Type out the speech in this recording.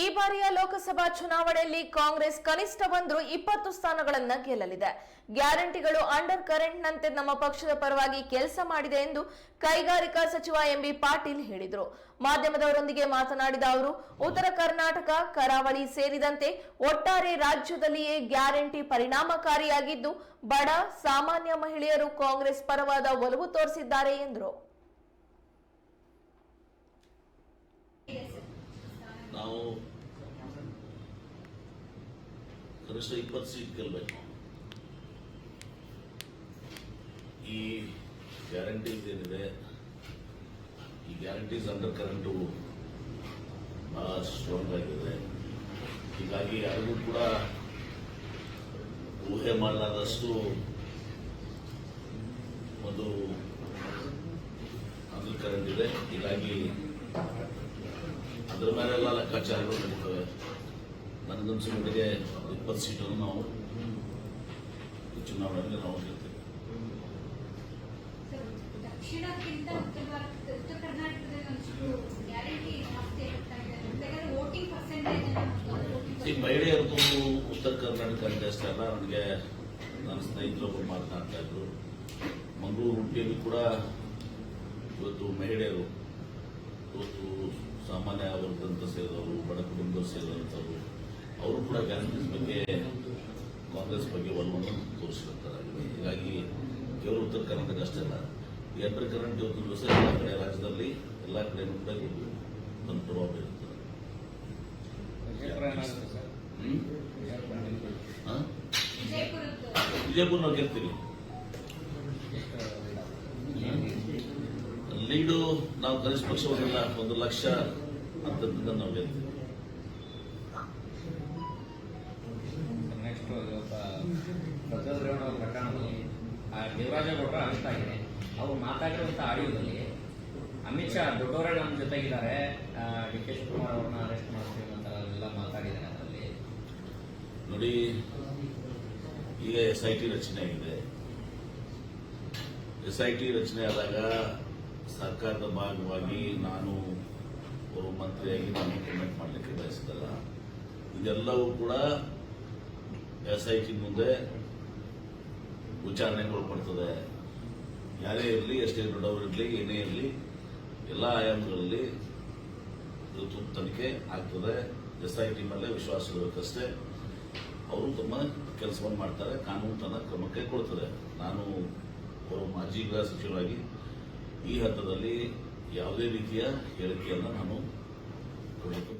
ಈ ಬಾರಿಯ ಲೋಕಸಭಾ ಚುನಾವಣೆಯಲ್ಲಿ ಕಾಂಗ್ರೆಸ್ ಕನಿಷ್ಠ ಬಂದರೂ ಇಪ್ಪತ್ತು ಸ್ಥಾನಗಳನ್ನು ಗೆಲ್ಲಲಿದೆ. ಗ್ಯಾರಂಟಿಗಳು ಅಂಡರ್ ಕರೆಂಟ್ನಂತೆ ನಮ್ಮ ಪಕ್ಷದ ಪರವಾಗಿ ಕೆಲಸ ಮಾಡಿದೆ ಎಂದು ಕೈಗಾರಿಕಾ ಸಚಿವ ಎಂಬಿ ಪಾಟೀಲ್ ಹೇಳಿದರು. ಮಾಧ್ಯಮದವರೊಂದಿಗೆ ಮಾತನಾಡಿದ ಅವರು, ಉತ್ತರ ಕರ್ನಾಟಕ, ಕರಾವಳಿ ಸೇರಿದಂತೆ ಒಟ್ಟಾರೆ ರಾಜ್ಯದಲ್ಲಿಯೇ ಗ್ಯಾರಂಟಿ ಪರಿಣಾಮಕಾರಿಯಾಗಿದ್ದು, ಬಡ, ಸಾಮಾನ್ಯ ಮಹಿಳೆಯರು ಕಾಂಗ್ರೆಸ್ ಪರವಾದ ಒಲವು ತೋರಿಸಿದ್ದಾರೆ ಎಂದರು. ನಾವು ಕನಿಷ್ಠ ಇಪ್ಪತ್ತು ಸೀಟ್ ಗೆಲ್ಲಬೇಕು ಈ ಗ್ಯಾರಂಟೀಸ್ ಏನಿದೆ, ಈ ಗ್ಯಾರಂಟೀಸ್ ಅಂಡರ್ ಕರೆಂಟು ಬಹಳ ಸ್ಟ್ರಾಂಗ್ ಆಗಿದೆ. ಹೀಗಾಗಿ ಯಾರಿಗೂ ಕೂಡ ಊಹೆ ಮಾಡಲಾರದಷ್ಟು ಒಂದು ಅಂಡರ್ ಕರೆಂಟ್ ಇದೆ. ಹೀಗಾಗಿ ಅದರ ಮೇಲೆಲ್ಲ ಲೆಕ್ಕಾಚಾರಗಳು ನಡೀತವೆ. ನನಗನ್ಸೋ ಮಟ್ಟಿಗೆ ಇಪ್ಪತ್ತು ಸೀಟನ್ನು ನಾವು ಚುನಾವಣೆಯಲ್ಲಿ ನಾವು ಗೆಲ್ತೀವಿ. ಜಾಸ್ತಿ ಈ ಮಹಿಳೆಯರದು ಉತ್ತರ ಕರ್ನಾಟಕ ಅಷ್ಟೇ ಅಲ್ಲ ನನಗೆ ನನ್ನ ಸ್ನೇಹಿತರೊಬ್ಬರು ಮಾತನಾಡ್ತಾ ಇದ್ರು. ಮಂಗಳೂರು ಉಡುಪಿಯಲ್ಲಿ ಕೂಡ ಇವತ್ತು ಮಹಿಳೆಯರು ಇವತ್ತು ಸಾಮಾನ್ಯ ವರ್ಗದಂತ ಸೇರಿದವರು ಬಡ ಕುಟುಂಬದವರು ಸೇರಿದಂಥವ್ರು ಅವರು ಕೂಡ ಗ್ಯಾರಂಟೀಸ್ ಬಗ್ಗೆ ಕಾಂಗ್ರೆಸ್ ಬಗ್ಗೆ ಒಲವನ್ನು ತೋರಿಸಿರ್ತಾರೆ ಹೀಗಾಗಿ ಕೇವಲ ಉತ್ತರ ಕರ್ನಾಟಕ ಅಷ್ಟೇ ಅಲ್ಲ ಎಂಟರ್ ಕರ್ನಾಟಕ ಕರೆಂಟ್ ಇವತ್ತು ದಿವಸ ಎಲ್ಲ ಕಡೆ ರಾಜ್ಯದಲ್ಲಿ ಎಲ್ಲ ಕಡೆಯೂ ಕೂಡ ಇದು ತನ್ನ ಪ್ರಭಾವ ಬೀರುತ್ತದೆ ವಿಜಯಪುರ ನಾವು ಗೆಲ್ತೀವಿ. ನಾವು ಕನಿಷ್ಠ ಪಕ್ಷ ಒಂದಿಲ್ಲ ಒಂದು ಲಕ್ಷ ಅಂತಂದ ನಾವು ಗೆಲ್ತೀವಿ. ಪ್ರಕರಣದಲ್ಲಿ ದೇವರಾಜೇಗೌಡರ ಅರೆಸ್ಟ್ ಆಗಿದೆ. ಅವರು ಮಾತಾಡಿರುವಂಥ ಆಡಿಯೋದಲ್ಲಿ ಅಮಿತ್ ಶಾ ದೊಡ್ಡವರೇ ನಮ್ಮ ಜೊತೆಗಿದ್ದಾರೆ. ಡಿ ಕೆ ಶಿವಕುಮಾರ್ ಅವ್ರನ್ನ ಅರೆಸ್ಟ್ ಮಾಡ್ತೀವಿ ಅಂತ ಎಲ್ಲ ಮಾತಾಡಿದ್ದಾರೆ ಅದರಲ್ಲಿ. ನೋಡಿ ಈಗ ಎಸ್ ಐ ಟಿ ರಚನೆ ಆಗಿದೆ. ಎಸ್ ಐ ಟಿ ರಚನೆ ಆದಾಗ ಸರ್ಕಾರದ ಭಾಗವಾಗಿ ನಾನು ಮಂತ್ರಿಯಾಗಿ ನಾನು ಕಮೆಂಟ್ ಮಾಡಲಿಕ್ಕೆ ಬಯಸಿದಲ್ಲ. ಇದೆಲ್ಲವೂ ಕೂಡ ಎಸ್ ಐ ಟಿ ಮುಂದೆ ವಿಚಾರಣೆಗೊಳಪಡ್ತದೆ ಯಾರೇ ಇರಲಿ, ಎಷ್ಟೇ ದೊಡ್ಡವರು ಇರಲಿ, ಏನೇ ಇರಲಿ, ಎಲ್ಲ ಆಯಾಮಗಳಲ್ಲಿ ಇವತ್ತು ತನಿಖೆ ಆಗ್ತದೆ. ಎಸ್ ಐ ಟಿ ಮೇಲೆ ವಿಶ್ವಾಸ ಇರಬೇಕಷ್ಟೇ ಅವರು ತಮ್ಮ ಕೆಲಸವನ್ನು ಮಾಡ್ತಾರೆ, ಕಾನೂನು ತನ್ನ ಕ್ರಮಕ್ಕೆ ಕೊಡ್ತದೆ ನಾನು ಅವರು ಮಾಜಿ ಗೃಹ ಸಚಿವರಾಗಿ ಈ ಹಂತದಲ್ಲಿ ಯಾವುದೇ ರೀತಿಯ ಹೇಳಿಕೆಯನ್ನು ನಾನು ಕೊಡಲಿಕ್ಕೆ